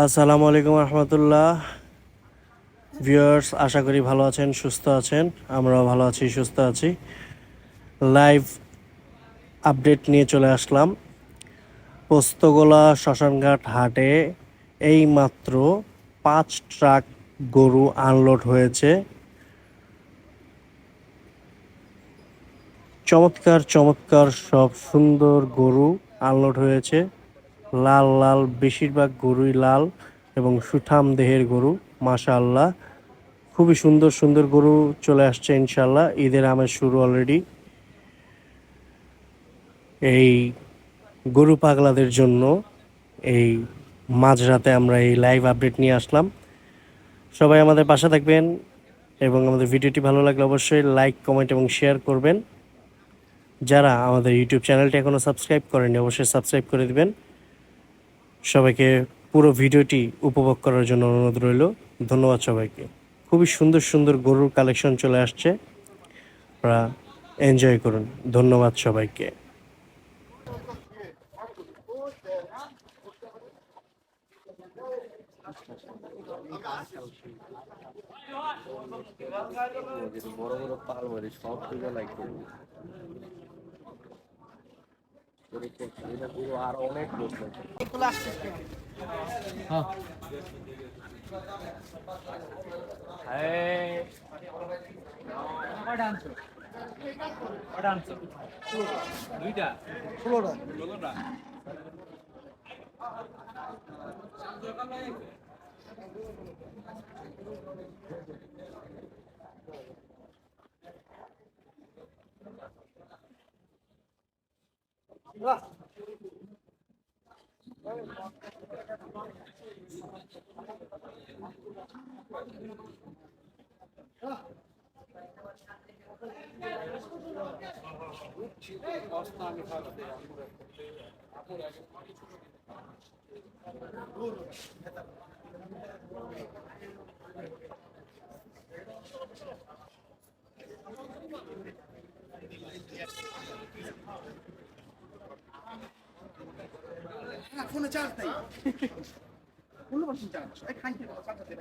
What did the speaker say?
আসসালামু আলাইকুম রহমতুল্লাহ। ভিউয়ার্স, আশা করি ভালো আছেন, সুস্থ আছেন। আমরাও ভালো আছি, সুস্থ আছি। লাইভ আপডেট নিয়ে চলে আসলাম। পোস্তগোলা শ্মশানঘাট হাটে এই মাত্র পাঁচ ট্রাক গরু আনলোড হয়েছে। চমৎকার চমৎকার সব সুন্দর গরু আনলোড হয়েছে। লাল লাল, বেশিরভাগ গরুই লাল এবং সুঠাম দেহের গরু মাশা আল্লাহ খুবই সুন্দর সুন্দর গরু চলে আসছে ইনশাল্লাহ ঈদের আমের শুরু অলরেডি এই গরু পাগলাদের জন্য এই মাঝরাতে আমরা এই লাইভ আপডেট নিয়ে আসলাম। সবাই আমাদের পাশে থাকবেন এবং আমাদের ভিডিওটি ভালো লাগলে অবশ্যই লাইক কমেন্ট এবং শেয়ার করবেন। যারা আমাদের ইউটিউব চ্যানেলটি এখনও সাবস্ক্রাইব করেনি অবশ্যই সাবস্ক্রাইব করে দিবেন। সবাইকে পুরো ভিডিওটি উপভোগ করার জন্য অনুরোধ রইল। ধন্যবাদ সবাইকে। খুবই সুন্দর সুন্দর গরুর কালেকশন চলে আসছে। আপনারা এনজয় করুন। ধন্যবাদ সবাইকে। বড় বড় পাল সব তুলে লাইক করব এটা পুরো আর অনেক লোক লাগবে। না ফোনে চার্জ নাই। ষোলো পার্সেন্ট চার্জ খাইতে চার্জ আছে